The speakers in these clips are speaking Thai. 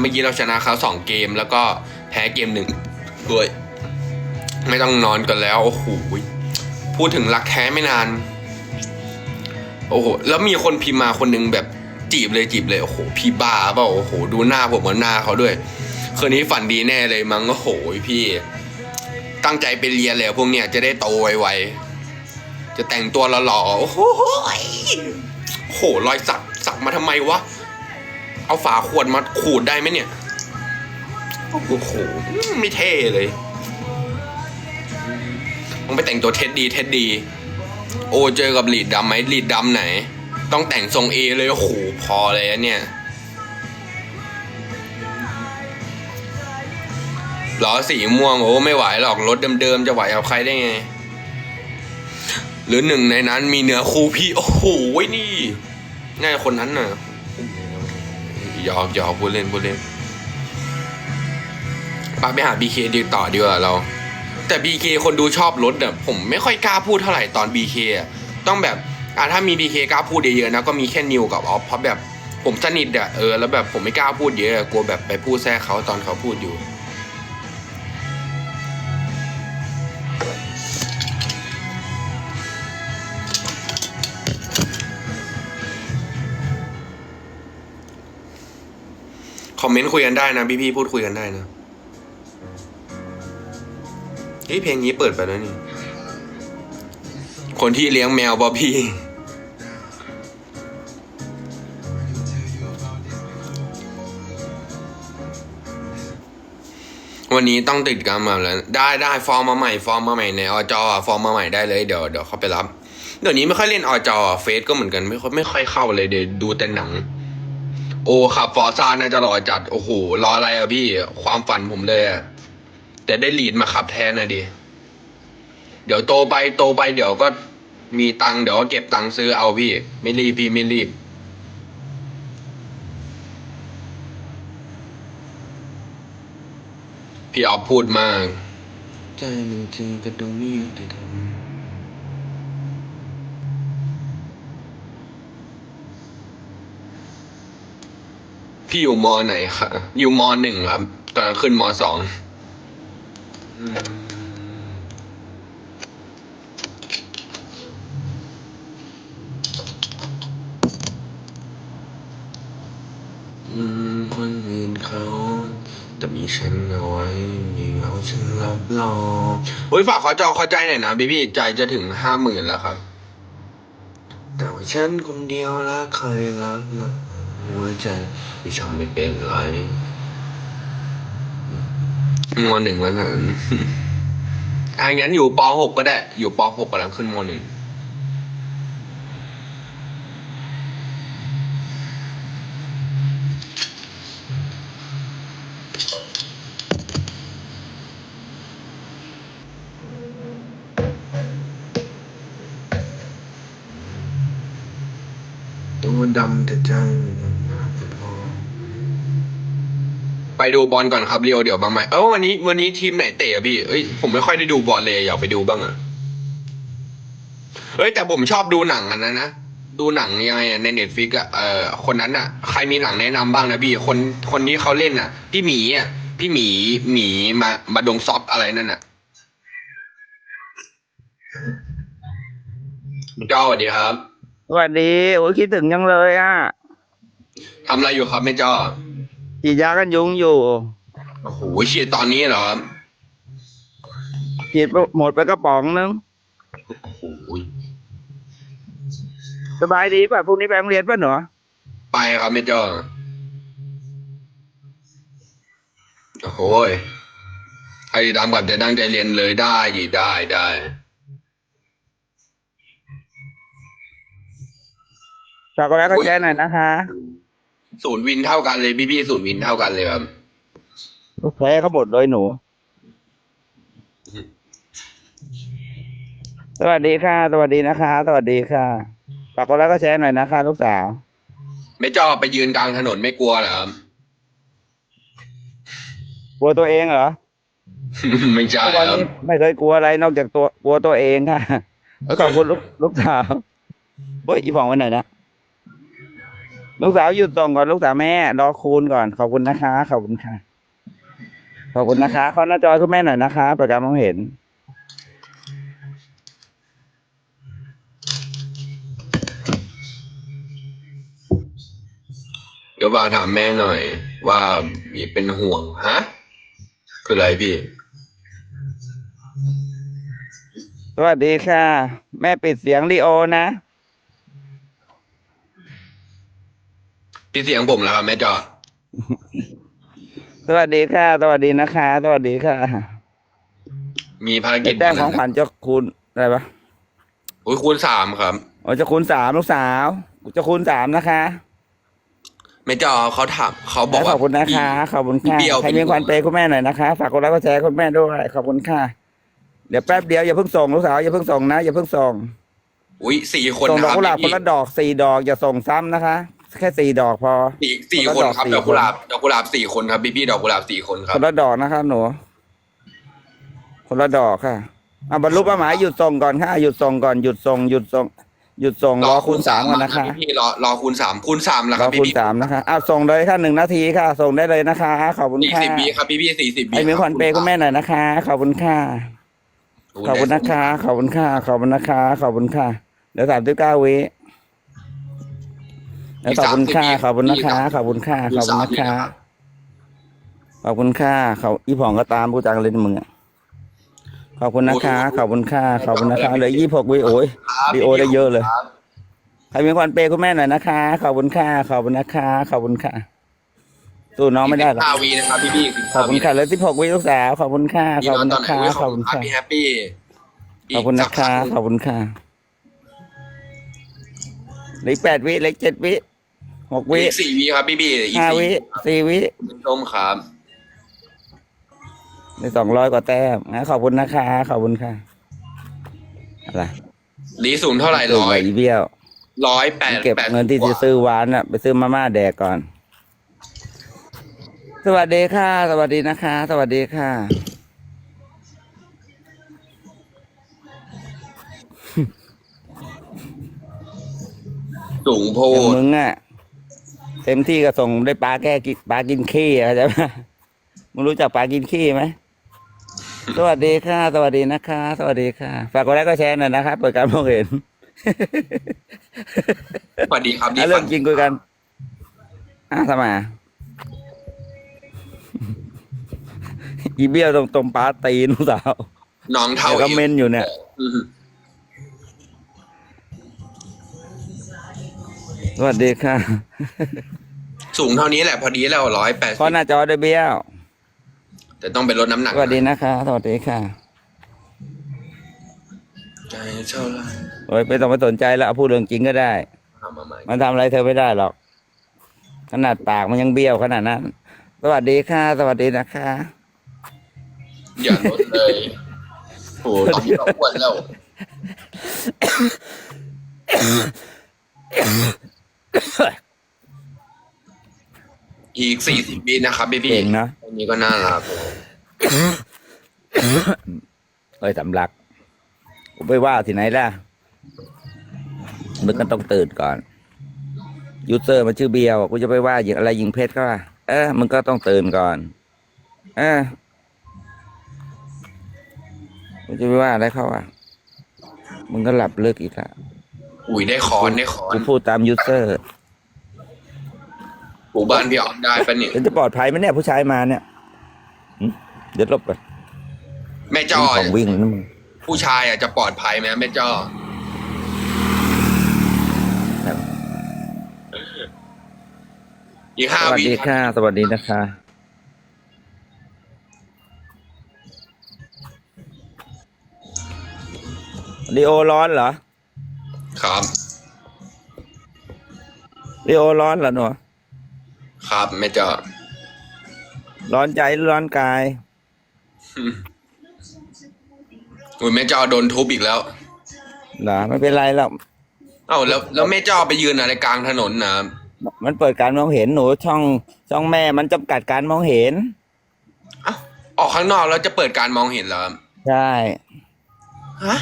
เมื่อกี้เราชนะเขาสองเกมแล้วก็แพ้เกมหนึ่งด้วย ไม่ต้องนอนกันแล้วโอ้โหพูดถึงรักแท้ไม่นาน โอ้โหแล้วมีคนพิมพ์มาคนหนึงแบบจีบเลยจีบเลยโอ้โหพี่บ้าเปล่าโอ้โหดูหน้าผมกับหน้าเขาด้วยคืนนี้ฝันดีแน่เลยมั้งโอ้โหพี่ ตั้งใจไปเรียนเลยพวกเนี้ยจะได้โตไวๆจะแต่งตัวหล่อๆโอ้โหโอ้โหรอยสักสักมาทำไมวะ เอาฝาขวดมาขูดได้ไหมเนี่ย โอ้โห ไม่เท่เลยต้องไปแต่งตัวเท็ดดีเท็ดดี โอเจอกับหลีดดำไหมหลีดดำไหน ต้องแต่งทรงเอเลย โอ้โห พอเลยอะเนี่ยเหรอสีม่วง โอ้ไม่ไหวหรอกรถเดิมๆ จะไหวกับใครได้ไง หรือหนึ่งในนั้นมีเนื้อคูพี่ โอ้โหนี่ง่ายคนนั้นน่ะ หยอกหยอกพูดเล่นพูดเล่นปาไปหาบีเคดีต่อดีกว่าเรา แต่บีเคคนดูชอบรถอะผมไม่ค่อยกล้าพูดเท่าไหร่ตอนบีเคต้องแบบอะถ้ามีบีเคกล้าพูดเยอะๆนะก็มีแค่นิวกับออฟเพราะแบบผมสนิทอะเออแล้วแบบผมไม่กล้าพูดเยอะกลัวแบบไปพูดแซ่เขาตอนเขาพูดอยู่ คอมเมนต์คุยกันได้นะพี่ๆพูดคุยกันได้นะเฮ้ยเพลงนี้เปิดไปแล้วนี่ คนที่เลี้ยงแมวบอพี่วันนี้ต้องติดกันมาแล้ว ได้ได้ฟอร์มมาใหม่ฟอร์มมาใหม่ในอจอฟอร์มมาใหม่ได้เลยเดี๋ยวเดี๋ยวเขาไปรับ เดี๋ยวนี้ไม่ค่อยเล่นอจอเฟซก็เหมือนกันไม่ค่อยไม่ค่อยเข้าเลยเดี๋ยวดูแต่หนัง โอ้ขับฟอร์ซ่าน่าจะรอจัด โอ้โห รออะไรอะพี่ ความฝันผมเลยอะแต่ได้ลีดมาขับแทนนะดิ เดี๋ยวโตไปโตไปเดี๋ยวก็มีตังเดี๋ยวก็เก็บตังซื้อเอาพี่ ไม่รีบพี่ไม่รีบ พี่ออฟพูดมาก ใจมันจริงกระดูไม่ยุติธรรม พี่อยู่มอไหนคะอยู่มอหนึ่งครับ ตอนนั้นขึ้นมอสองอืมคนอื่นเขาแต่มีฉันเอาไว้มีเอาฉันรับรองโอ้ยฝากขอจอขอใจหน่อยนะพี่พี่ใจจะถึงห้าหมื่นแล้วครับ แต่ว่าฉันคนเดียวรักใครรักนะ หัวใจที่ชอบไม่เป็นไรมหนึ่งแล้วกันอะงั้นอยู่ปหกก็ได้ อยู่ปหกกำลังขึ้นมหนึ่ง ดำแต่ใจพอไปดูบอลก่อนครับเรียวเดี๋ยวมาใหม่เออวันนี้วันนี้ทีมไหนเตะอะพี่เอ้ยผมไม่ค่อยได้ดูบอลเลยอยากไปดูบ้างอะเฮ้ยแต่ผมชอบดูหนังอันนั้นนะดูหนังยังไงอะในเน็ตฟิกอะเออคนนั้นอะใครมีหนังแนะนำบ้างนะพี่คนคนนี้เขาเล่นอะพี่หมีอะพี่หมีหมีมามาดงซอฟอะไรนั่นอะเจ้าสวัสดีครับส วัสดีโอ้ยคิดถึงยังเลยอะทำอะไรอยู่ครับแม่เจ้าฉีดยากันยุงอยู่โอ้โหฉีดตอนนี้เหรอครับฉีดไปหมดไปกระป๋องนึงโอ้โหสบายดีป่ะพรุ่งนี้ไปโรงเรียนป่ะหนูไปครับแม่เจ้าโอ้โหยไอ้ดำกับจะตั้งใจเรียนเลยได้ดีได้ได้ ฝากกดไลค์กดแชร์หน่อยนะคะศูนย์วินเท่ากันเลยพี่พี่ๆศูนย์วินเท่ากันเลยครับลูกแพ้เขาหมดเลยหนู สวัสดีค่ะ สวัสดีนะคะ สวัสดีค่ะฝากกดไลค์กดแชร์หน่อยนะคะ ลูกสาวแม่เจ้าไปยืนกลางถนนไม่กลัวเหรอครับ กลัวตัวเองเหรอไม่ใช่ทุกวันครับนี้ไม่เคยกลัวอะไรนอกจากตัวกลัวตัวเองค่ะ ขอบคุณลูกลูกสาวเฮ้ยอีฟองไว้หน่อยนะ ลูกสาวหยุดส่งก่อนลูกสาวแม่ รอคูณก่อน ขอบคุณนะคะ ขอบคุณค่ะ ขอบคุณนะคะขอหน้าจอคุณแม่หน่อยนะคะ ประการมองเห็นเดี๋ยวบาถามแม่หน่อย ว่ามีเป็นห่วงฮะคืออะไรพี่ สวัสดีค่ะ แม่ปิดเสียงลีโอนะ พี่เสียงผมแล้วครับแม่จอ สวัสดีค่ะ สวัสดีนะคะ สวัสดีค่ะมีภารกิจแจ้งของขวัญเจ้าคุณอะไรปะอุ้ยคูณสามครับอ๋อเจ้าคุณสามลูกสาวเจ้าคุณสามนะคะ แม่จอเขาถามเขาบอกขว่าอบคุณนะคะขอบคุณค่ะพี่เบี้ยวใครมีควันเปย์คุณแม่หน่อยนะคะ ฝากกดไลค์กดแชร์คุณแม่ด้วยขอบคุณค่ะ เดี๋ยวแป๊บเดียวอย่าเพิ่งส่งลูกสาวอย่าเพิ่งส่งนะอย่าเพิ่งส่งอุ้ยสี่คนส่งนะดอกครับกุหลาบคพี่นละดอกสี่ดอกอย่าส่งซ้ำนะคะ แค่สี่ดอกพอ สี่สี่คนคละนดอกครับสี่ดอกกุหลาบคนดอกกุหลาบสี่คนครับพี่พี่ๆดอกกุหลาบสี่คนครัคบนละดอกนะคะหนู คนละดอกค่ะอะบรรลุเป้าหมายหยุดส่งก่อนค่ะหยุดส่งก่อนหยุดส่งหยุดส่งหยุดส่งรอคูณสามก่อนนะคะพี่ๆรอรอคูณสามคูณสามแล้วครรัอบพี่คูณพี่สามนะคะอ้าวส่งเลยค่ะหนึ่งนาทีค่ะ ส่งได้เลยนะคะ ขอบคุณสี่ค่ะสิบวิครับพี่พี่สี่สิบวิไอ้มีควันเปย์คุณแม่หน่อยนะคะ ขอบคุณค่ะ ขอบคุณนะคะ ขอบคุณค่ะ ขอบคุณนะคะ ขอบคุณค่ะ เดี๋ยวสามสิบเก้าวิ เดี๋ยวขอบคุณค่ะขอบคุณนะคะขอบคุณค่ะขอบคุณนะคะขอบคุณค่ะเขาอีผ่องก็ตามกูจังเลยมึงอะขอบคุณนะคะขอบคุณค่ะขอบคุณนะคะเหลือยี่หกวิโอ้ยครับดีโอได้เยอะเลยครับใครมีควันเปย์คุณแม่หน่อยนะคะขอบคุณค่ะขอบคุณนะคะขอบคุณค่ะสู้น้องไม่ได้หรอกห้าวีนะครับพี่พี่ขอบคุณค่ะเหลือสิบหกวิลูกสาวขอบคุณค่ะขอบคุณนะคะขขออบบคุคุณณค่ะพี่แฮปปี้ขอบคุณนะคะขอบคุณค่ะเหลืออกแปดวิเหลืออกเจ็ดวิ หกวิอีกสี่วีครับพี่พี่อีกห้าสี่วิสี่วิชมครับในสองร้อยกว่าแต้มงั้นขอบคุณนะคะ ขอบคุณค่ะอะไรลีสูงเท่าไหร่ตื่นร้อไปยอีเบี้ยวร้อยแปดเก็บแปดเงินที่จะซื้อหวานน่ะ ไปซื้อมาม่าแดกก่อน สวัสดีค่ะ สวัสดีนะคะ สวัสดีค่ะ สูงโพอย่างดมึงอะ เต็มที่ก็ส่งได้ปลาแก้กินปลากินขี้อะเข้าใจไหมมึงรู้จักปลากินขี้ไหมสวัสดีค่ะ สวัสดีนะคะ สวัสดีค่ะ ฝากกดไลค์ก็แชร์หน่อยนะคะเปิดการมองเห็นสวัสดีครับดีอะฝัเรื่นองจริงคุยกันอ้าวทำไมอะอีเบี้ยวตรงตรงปลาตีนลูกสาวน้องเท่าเดี๋ยวก็เอวเมนอยู่เนี่ย สวัสดีค่ะสูงเท่านี้แหละพอดีแล้วร้อยแปดขอหน้าจอด้วยเบี้ยว แต่ต้องไปลดน้ำหนักสวัสดีนะคะสวัสดีค่ะใจเท่าไหรโอ้ยไม่ต้องไปสนใจแล้วเอาพูดเรื่องจริงก็ได้ เอามาใหม่มันทำอะไรเธอไม่ได้หรอก ขนาดปากมันยังเบี้ยวขนาดนั้น สวัสดีค่ะ สวัสดีนะคะ อย่าลดเลยโอ้โหตอนนี้เราอ้วนแล้ว อีกสี่สิบวินะครับพี่พี่เก่งนะ อันนี้ก็น่ารักเอ้ยสำลักกูไปว่าที่ไหนล่ะมึงก็ต้องตื่นก่อน ยูเซอร์มันชื่อเบียวกูจะไปว่าอย่างอะไรยิงเพชรก็ว่าเออมึงก็ต้องตื่นก่อน เออกูจะไปว่าอะไรเขาอะ มึงก็หลับลึกอีกละ อุ้ยได้คอนได้คอนกูพูดตามยูเซอร์ปลูกบ้านพี่ออมได้ปะเนี่ยจะปลอดภัยไหมเนี่ยผู้ชายมาเนี่ยหึเดี๋ยวหลบก่อนแม่จ้อของวิ่งเลยนะมึงผู้ชายอะจะปลอดภัยไหมแม่จ้ออีกสห้าวัสวิดีค่ะ สวัสดีนะคะลีโอร้อนเหรอ ครับลีโอร้อนเหรอหนูครับแม่จ้อร้อนใจหรือร้อนกาย อุ้ยแม่จ้อโดนทุบอีกแล้ว เหรอไม่เป็นไรหรอกเอ้าแล้วแล้วแม่จ้อไปยืนอะไรกลางถนนนะมันเปิดการมองเห็นหนูช่องช่องแม่มันจำกัดการมองเห็นอ้าวออกข้างนอกแล้วจะเปิดการมองเห็นเหรอใช่ ฮะ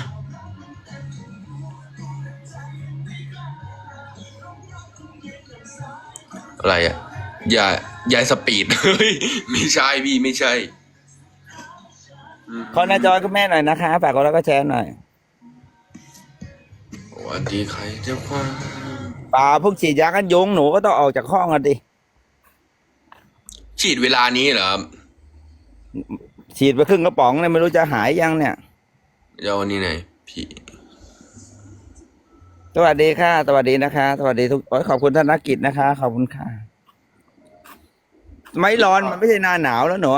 อะไรอะอย่าอย่าสปีดเฮ้ยไม่ใช่พี่ไม่ใช่ขอหน้าจอยคุณแม่หน่อยนะคะฝากกดไลค์ก็แชร์หน่อยสวัสดีใครจะคว้าป่าพวกฉีดยากันยุงหนูก็ต้องออกจากห้องกันดิฉีดเวลานี้เหรอครับฉีดไปครึ่งกระป๋องเนี่ยไม่รู้จะหายยังเนี่ยเดี๋ยววันนี้ไหนพี่ สวัสดีค่ะ สวัสดีนะคะ สวัสดีทุกโอ้ยขอบคุณธนกิจนะคะ ขอบคุณค่ะ ไม่ร้อนมันไม่ใช่หน้าหนาวแล้วหนู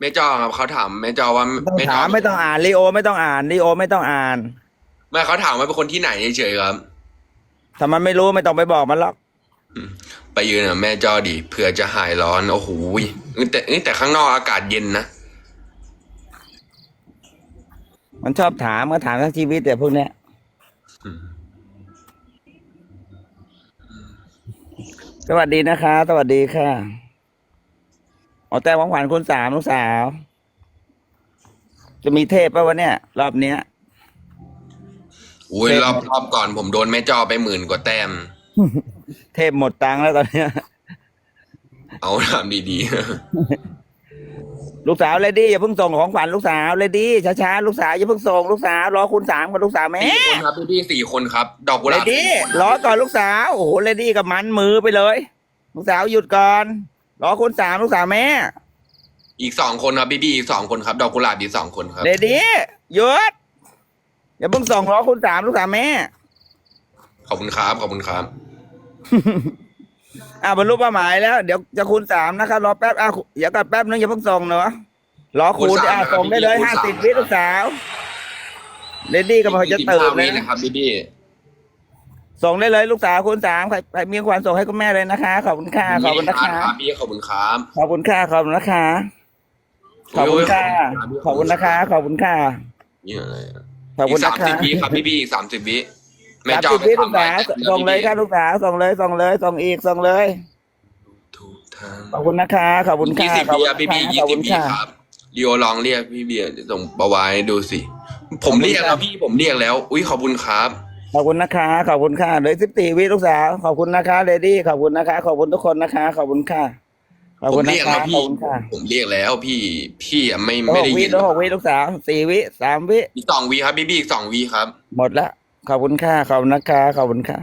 แม่จอครับเขาถามแม่จอว่าต้องแม่จถามไม่ต้องอ่านลีโอ ไม่ต้องอ่านลีโอไม่ต้องอ่านแม่เขาถามว่าเป็นคนที่ไหนเฉยๆครับถ้ามันไม่รู้ไม่ต้องไปบอกมันหรอกไปยืนอะแม่จอดิเผื่อจะหายร้อนโอ้โหยแต่แต่ข้างนอกอากาศเย็นนะมันชอบถามก็ถามทั้งชีวิตแต่พวกเนี้ย อืม สวัสดีนะคะ สวัสดีค่ะอ๋อแต่ของขวัญคุณสามลูกสาว จะมีเทพป่ะวะเนี่ย รอบเนี้ยอุ้ยเต็มรอบรอบก่อนผมโดนแม่จอไปหมื่นกว่าแต้ม เทพหมดตังค์แล้วตอนเนี้ย เอาทำดี ลูกสาวเลดี้อย่าเพิ่งส่งของขวัญลูกสาวเลดี้ช้าๆลูกสาวอย่าเพิ่งส่งลูกสาวรอคุณสามกับลูกสาวๆแม่สี่คนครับพี่ๆสี่คนครับ ดอกกุหเลลาบดี้รอก่อนลูกสาวโอ้โหเลดี้กับมันมือไปเลย ลูกสาวหยุดก่อนรอคุณสามลูกสาวแม่อีกสองคนครับพี่ๆอีกสองคนครับ ดอกกุหลาบอีกสองคนครับ เลดี้หยุดอย่าเพิ่งส่งรอคุณสามลูกสาวแม่ขอบคุณครับขอบคุณครับ อ่าบรรลุเป้าหมายแล้ว เดี๋ยวจะคูณสามนะครับ รอแป๊บอะเดี๋ยวก่อนแป๊บนึงอย่าเพิ่งส่งเนอะรอคูณคูณสามอะนะครับส่งได้เลยคูณห้าสามสิบวิลูกสาวเลดี้กำลังจะตื่น45เลวิยนะครับพี่ส่งได้เลยลูกสาวคูณสามใครใครมีความส่งให้คุณแม่เลยนะคะ ขอบคุณค่ะๆขอบคุณนะคะรับพี่ขอบคุณครับขอบคุณค่ะขอบคุณนะคะขอบคุณค่ะขอบคุณนะคะ ขอบคุณค่ะนี่อะไรอะขอบคุณอีกนะสามคะสิบวิครับพี่ๆอีกสามสิบวิ แม่สามจอสิบไปวิลูกทำสาวแต้มส่งเลยค่ะลูกสาวส่งเลยส่งเลยส่งอีกส่งเลยถูกทางขอบคุณนะคะขอบคุณค่ะยี่สิบขอบวิคุณอะพี่พี่ค่ะยี่ขอบสิคุบณวิค่ะครับลีโอลองเรียกพี่เบียร์ส่งประวายดูสิ ผมเรียกแล้วพี่ผมเรียกแล้ว อุ้ยขอบคุณครับ ขอบคุณนะคะ ขอบคุณค่ะเหลยสิบสี่วิลูกสาว ขอบคุณนะคะเลดี้ขอบคุณนะคะ ขอบคุณทุกคนนะคะ ขอบคุณค่ะ ขอบผคุมณนะเรียกคะแล้วขอพี่บคุณค่ะผมเรียกแล้วพี่พี่อะไม่หไม่กได้วิยินแล้วหกวิลูกสาวสี่วิสามวิอีกสองวีครับพี่พี่อีกสองวีครับ หมดละ ขอบคุณค่ะขอบคุณนะคะขอบคุณค่ะ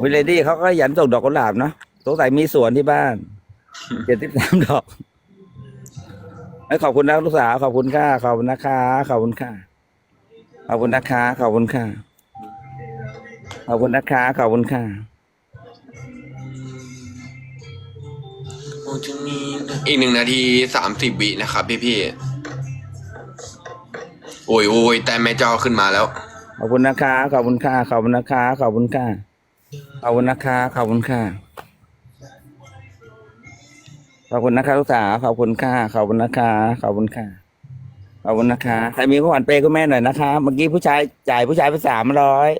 วิเลดี้เขาก็ยันส่งดอกกุหลาบนะสงสัยมีสวนที่บ้านเจ็ดสิบสามดอกเอ้ขอบคุณนะลูกสาวขอบคุณค่ะขอบคุณนะคะขอบคุณค่ะขอบคุณนะคะขอบคุณค่ะขอบคุณนะคะขอบคุณค่ะอีกหนึ่งนาทีสามสิบวินะครับพี่พี่ โอ้ยโอ้ยแต่แม่จอขึ้นมาแล้ว ขอบคุณนะคะ ขอบคุณค่ะ ขอบคุณนะคะ ขอบคุณค่ะ ขอบคุณนะคะ ขอบคุณค่ะ ขอบคุณนะคะลูกสาว ขอบคุณค่ะ ขอบคุณนะคะ ขอบคุณค่ะ ขอบคุณนะคะ ใครมีของขวัญเปย์คุณแม่หน่อยนะคะ เมื่อกี้ผู้ชายจ่ายผู้ชายไปสามร้อย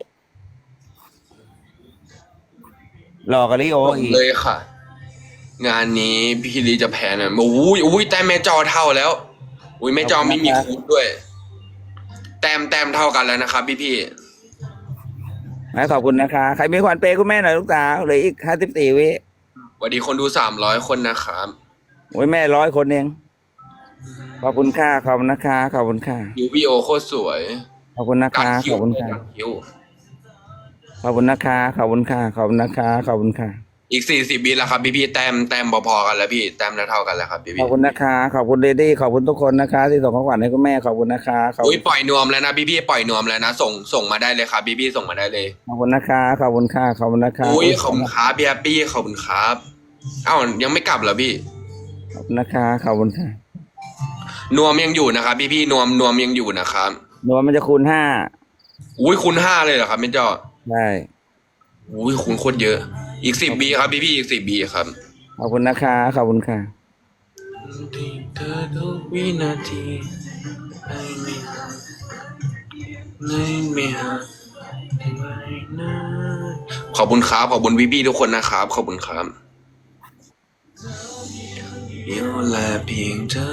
หลอกกับลิโออีกเลยค่ะ งานนี้พี่ลีจะแพ้นะอุ้ยอุ้ยแต่แม่จอเท่าแล้ว อุ้ยแม่จอไม่มีคูณด้วย แต้มแต้มเท่ากันแล้วนะครับพี่พี่นะขอบคุณนะคะ ใครมีของขวัญเปย์คุณแม่หน่อยลูกสาวเหลืออีกห้าสิบสี่วิสวัสดีคนดูสามร้อยคนนะครับโอ้ยแม่ร้อยคนเองขอบคุณค่ะขอบคุณนะคะขอบคุณค่ะยูวีโอโคตรสวยขอบคุณนะกัคะดคิขวอบคุณค่ะกัดคิวขอบคุณนะคะขอบคุณค่ะขอบคุณนะคะขอบคุณค่ะ อีกสี่สิบวิแล้วครับพี่พี่แต้มแต้มพอๆกันแล้วพี่แต้มเท่าๆกันแล้วครับพี่ขพี่อบคุณนะคะ ขอบคุณเดดี้ขอบคุณทุกคนนะคะ ที่ส่งของขวัญให้คุณแม่ขอบคุณนะคะขอบอุ้คุยณปล่อยนวมแล้วนะพี่พี่ปล่อยนวมแล้วนะ ส่งส่งมาได้เลยครับพี่พี่ส่งมาได้เลย ขอบคุณนะคะขอบคุณค่ะขอบคุณนะคะอุ้ยขอบคุณครับพี่แฮปปี้ขอบคุณครับเอ้ายังไม่กลับเหรอพี่ ขอบคุณนะคะขอบคุณค่ะนวมยังอยู่นะครับ พี่พี่นวมนวมยังอยู่นะครับหนูว่ามันจะคูณห้าอุ้ยคูณห้าเลยเหรอครับแม่จอใช่อุ้ยคูณโคตรเยอะ อีกสิบบีครับพี่พี่อีกสิบบีครับ ขอบคุณนะคะ ขอบคุณค่ะ เธอทุกวินาทีไม่มีหาไม่มีหาไม่นะขอบคุณครับขอบคุณพี่พี่ทุกคนนะครับ ขอบคุณครับเดียวแลเพียงเธอ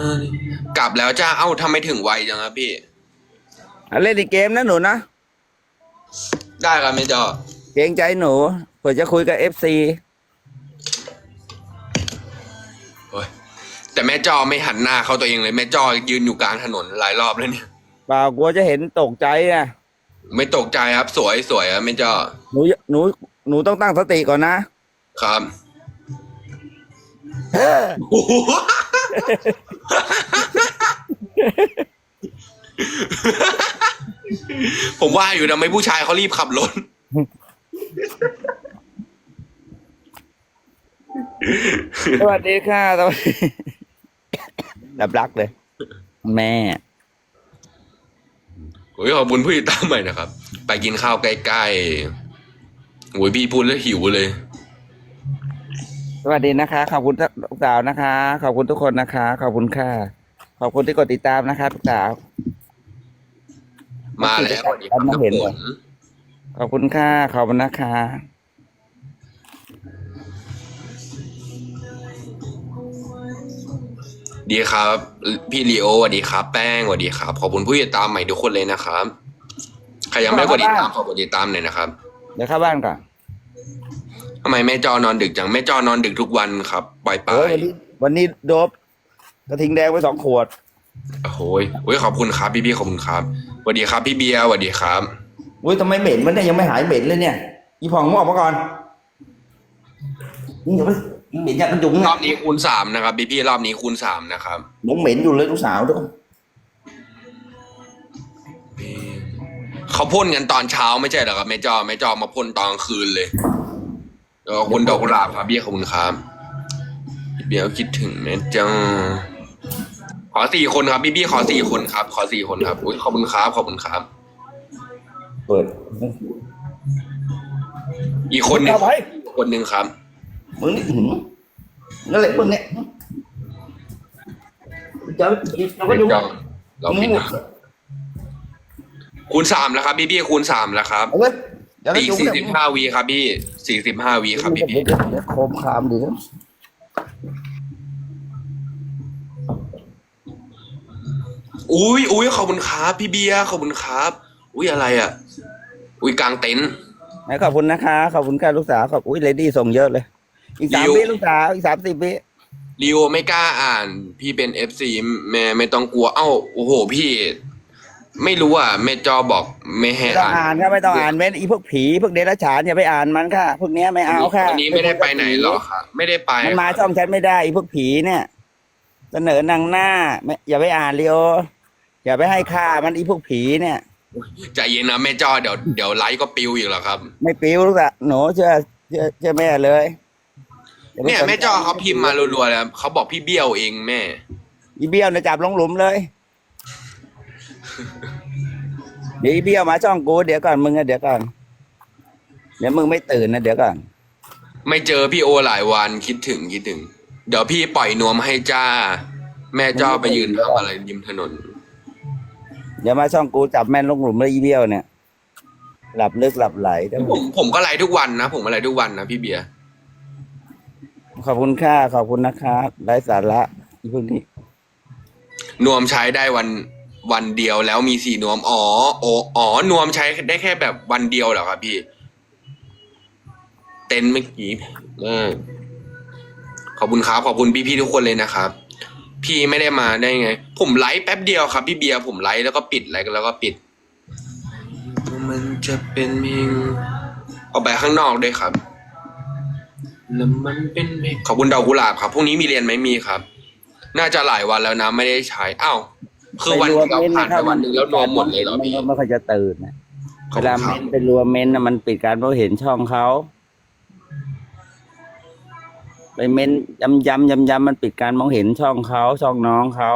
กลับแล้วจ้าเอ้าทำไมถึงไวจังครับพี่อะเล่นอีกเกมนะหนูนะ ได้ครับแม่จอ เกรงใจหนู เผื่อจะคุยกับเอฟซีโอ้ยแต่แม่จอไม่หันหน้าเข้าตัวเองเลยแม่จอยืนอยู่กลางถนนหลายรอบแล้วเนี่ยเปล่ากลัวจะเห็นตกใจนะไม่ตกใจครับ สวยสวยครับแม่จอหนูหนูหนูต้องตั้งสติก่อนนะครับโอ้โหผมว่าอยู่ทำไมผู้ชายเขารีบขับรถ สวัสดีค่ะสวัสดีรับรักเลย แม่ โอ้ยขอบคุณผู้ติดตามใหม่นะครับ ไปกินข้าวใกล้ๆโอ้ยพี่พูดแล้วหิวเลย สวัสดีนะคะ ขอบคุณลูกสาวนะคะ ขอบคุณทุกคนนะคะ ขอบคุณค่ะ ขอบคุณที่กดติดตามนะคะลูกสาว มาแล้วสวัสดีครับไม่เห็นน้ำฝเหรอนขอบคุณค่ะ ขอบคุณนะคะ ดีครับ พี่ลีโอสวัสดีครับ แป้งสวัสดีครับ ขอบคุณผู้ติดตามใหม่ทุกคนเลยนะครับ ใครยังไม่กดติดตามขอกดติดตามหน่อยนะครับ เดี๋ยวเข้าบ้านก่อนทำไมแม่จอนอนดึกจังแม่จอนอนดึกทุกวันครับปล่อยไปโอ้ยวันนี้วันนี้โดบกระทิงแดงไปสองขวดโอ้โหยโอ้ยขอบคุณครับพี่พี่ๆขอบคุณครับสวัสดีครับ พี่เบียร์สวัสดีครับอุ้ยทำไมเหม็นมันเนี่ยยังไม่หายเหม็นเลยเนี่ยอีผ่องมึงออกมาก่อนนี่เดี๋ยวไป เหม็นอยากกระจุงรเนี่ยอบนี้คูณสามนะครับพี่พี่ๆรอบนี้คูณสามนะครับยังเหม็นอยู่เลยลูกสาวด้วยเขาพ่นกันตอนเช้าไม่ใช่เหรอครับแม่จอแม่จอมาพ่นตอนกลางคืนเลยแล้วขอบคุณดอกกุหลาบครับพี่ขอบคุณครับพี่เบียร์คิดถึงแม่จอขอสี่คนครับพี่พี่ๆขอสี่คนครับ ขอสี่คนครับอุ้ยขอบคุณครับขอบคุณครับเปิด อีกคนหนึ่งเอาไปคนหนึ่งครับ มึงนี่หืมนั่นแหละมึงเนี่ยจะเราก็แม่ดูจอเราปิดนะคูณสามแล้วครับพี่พี่ๆคูณสามแล้วครับเอาเว้ยเดี๋ยวเราอีกจุงสี่เนี่ยสิบห้าวีครับพี่สี่สิบห้าวีครับพี่พี่เดี๋ยวเดี๋ยวโคมคามดีนะอุ้ยอุ้ยขอบคุณครับพี่เบียร์ขอบคุณครับ อุ้ยอะไรอะ อุ้ยกลางเต็นท์ ไหนขอบคุณนะคะ ขอบคุณค่ะลูกสาวขอบอุ้ยเลดี้ส่งเยอะเลย อีกสามดิววิลูกสาวอีกสามสิบวิลีโอไม่กล้าอ่าน พี่เป็นเอฟซีแม่ไม่ต้องกลัว เอ้าโอ้โหพี่ ไม่รู้อะแม่จอบอกไม่ให้ไม่ต้องอ่านอ่านค่ะไม่ต้องอ่านเว้นอีพวกผีพวกเดรัจฉานอย่าไปอ่านมันค่ะ พวกเนี้ยไม่เอาค่ะ วันนี้ไม่ได้ไปไหนหรอกค่ะ ไม่ได้ไปมันมาช่องฉันไม่ได้อีพวกผีเนี่ยเสนอนางหน้าไม่อย่าไปอ่านลีโออย่าไปให้ค่ามันอีพวกผีเนี่ย ใจเย็นนะแม่จอเดี๋ยวเดี๋ยวไลฟ์ก็ปิวอีกแล้วครับ ไม่ปิ้วลูกอะหนูเชื่อเชื่อเชื่อแม่เลยอาไป เนี่ยสใจแม่จอเขาพิมพ์มารัวๆแล้วเขาบอกพี่เบี้ยวเองแม่ อีเบี้ยวเนี่ยจับลงหลุมเลยเดี๋ยวอีเบี้ยวมาช่องกูเดี๋ยวก่อนมึงอะเดี๋ยวก่อนเดี๋ยวมึงไม่ตื่นนะเดี๋ยวก่อน ไม่เจอพี่โอหลายวันคิดถึงคิดถึง เดี๋ยวพี่ปล่อยนวมให้จ้า แม่จ้าไปยืนทำอะไรริมถนน เดี๋ยวมาช่องกูจับแม่นลงหลุมเลยอีเบี้ยวเนี่ย หลับลึกหลับไหลเดี๋ยวผมผมก็ไลฟ์ทุกวันนะ ผมก็ไลฟ์ทุกวันนะพี่เบียร์ ขอบคุณค่าขอบคุณนะคะไร้สาระอีพวกนี้ นวมใช้ได้วันวันเดียวแล้วมีสี่นวมอ๋อโออ๋อนวมใช้ได้แค่แบบวันเดียวเหรอครับพี่ เต็นท์เมื่อกี้เออขอบคุณครับ ขอบคุณพี่ๆทุกคนเลยนะครับ พี่ไม่ได้มาได้ไง ผมไลฟ์แป๊บเดียวครับ พี่เบียร์ผมไลฟ์แล้วก็ปิดไลฟ์แล้วก็ปิด มันจะเป็นเพียงออกไปข้างนอกด้วยครับ แล้วมันเป็นเพียงขอบคุณดอกกุหลาบครับพรุ่งนี้มีเรียนไหมมีครับ น่าจะหลายวันแล้วนะไม่ได้ใช้อ้าวคือวันที่เราผ่านไปวันหนึ่งแล้วนวมหมดเลยเหรอพี่ มันก็ไม่ค่อยจะตื่นนะขอเวบลาคุณคเมรับนไปรัวเมนนะมันปิดการเพราะเห็นช่องเขาไปเมนยำยำยำยำมันปิดการมองเห็นช่องเขาช่องน้องเขา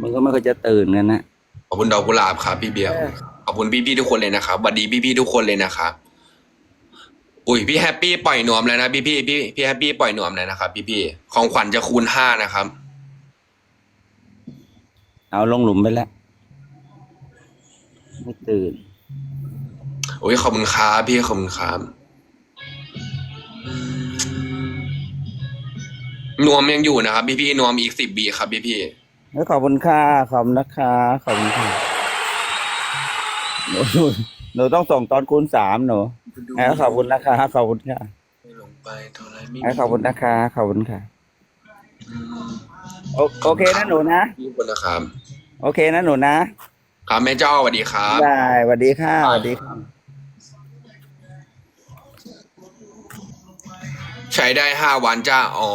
มันก็ไม่ค่อยจะตื่นกันนะ ขอบคุณดอกกุหลาบครับพี่เบียร์เออ ขอบคุณพี่ๆทุกคนเลยนะครับสวัสดีพี่ๆทุกคนเลยนะครับ อุ้ยพี่แฮปปี้ปล่อยนวมแล้วนะพี่พี่พี่พี่แฮปปี้ปล่อยนวมแล้วนะครับพี่พี่ของขวัญจะคูณห้านะครับ เอาลงหลุมไปแล้วไม่ตื่นโอ้ยขอบคุณครับพี่ขอบคุณครับนวมยังอยู่นะครับ พี่พี่นวมอีกสิบบีครับพี่พี่แล้วขอบคุณค่าขอบคุณนะคะขอบคุณค่ะหนูหนูหนูต้องส่งตอนคูณสามหนู เออขอบคุณนะคะขอบคุณค่ะไม่ลงไปเท่าไรไม่เออขอบคุณนะคะขอบคุณค่ะ โอโอเคนะหนูนะพี่คนนะครับโอเคนะหนูนะ ครับแม่เจ้าสวัสดีครับได้สวัสดีค่ะสวัสดีค่ะใช้ได้ห้าวันจ้าอ๋อ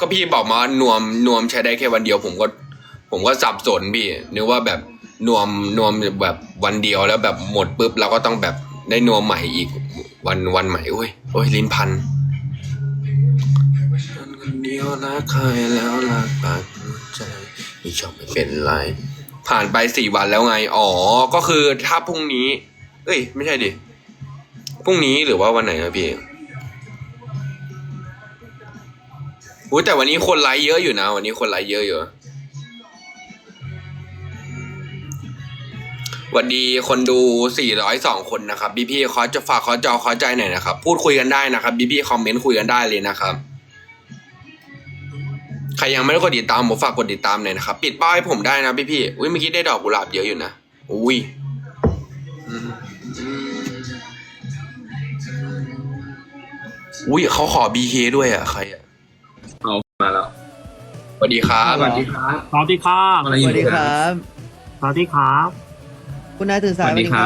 ก็พี่บอกมาว่านวมนวมใช้ได้แค่วันเดียว ผมก็ ผมก็สับสนพี่นึกว่าแบบนวมนวมแบบวันเดียวแล้วแบบหมดปุ๊บเราก็ต้องแบบ ได้นวมใหม่อีกวันวันใหม่โอ้ยโอ้ยลิ้นพันฉันคนเดียวรักใครแล้วรักปากหัวใจไม่ชอบไม่เป็นไรผ่านไปสี่วันแล้วไง อ๋อ ก็คือถ้าพรุ่งนี้ เอ้ย ไม่ใช่ดิ พรุ่งนี้หรือว่าวันไหนนะพี่อุ้ยแต่วันนี้คนไลค์เยอะอยู่นะ วันนี้คนไลค์เยอะอยู่ วัสดีคนดู 402 คนนะครับพี่พี่ๆขอจะฝากขอจอขอใจหน่อยนะครับ พูดคุยกันได้นะครับพี่พี่ๆคอมเมนต์คุยกันได้เลยนะครับใครยังไม่ได้กดติดตามผมฝากกดติดตามหน่อยนะครับ ปิดป้ายให้ผมได้นะพี่พี่ๆอุ้ยเมื่อกี้ได้ดอกกุหลาบเยอะอยู่นะอุ้ยอืมอุ้ยเขาขอ BK ด้วยอะใครอะเอามาแล้วสวัสดีครับสวัสดีครับสวัสดีครับอะไรสอยู่วัสดีครับสวัสดีครับ คุณนายตื่นสายสวัสดีครับ